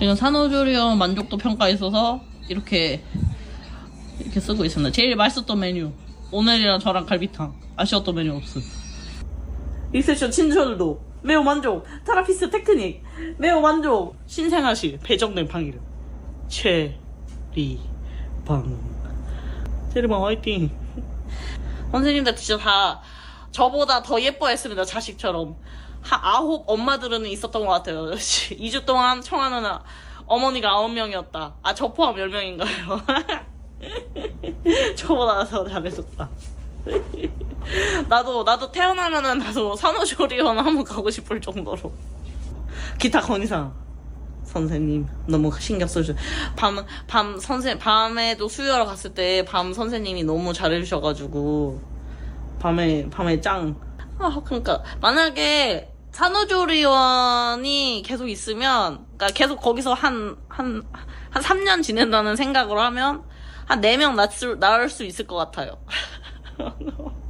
지금 산후조리원 만족도 평가에 있어서 이렇게 이렇게 쓰고 있습니다. 제일 맛있었던 메뉴. 오늘이랑 저랑 갈비탕. 아쉬웠던 메뉴 없음. 리세션 친절도 매우 만족. 테라피스 테크닉 매우 만족. 신생아실 배정된 방 이름. 최리방. 최리방 화이팅. 선생님들 진짜 다 저보다 더 예뻐했습니다 자식처럼. 한 아홉 엄마들은 있었던 것 같아요. 2주 동안 청하는 어머니가 아홉 명이었다. 아 저 포함 10명인가요. 저보다 더 잘해줬다. 나도 나도 태어나면은 나도 산후조리원 한번 가고 싶을 정도로. 기타 건의사 선생님 너무 신경 써주 밤 밤 선생 밤에도 수유하러 갔을 때 밤 선생님이 너무 잘해주셔가지고 밤에 밤에 짱. 아 그러니까 만약에 산후조리원이 계속 있으면 그러니까 계속 거기서 한 한 한 3년 지낸다는 생각으로 하면 한 4명 낳을, 낳을 수 있을 것 같아요.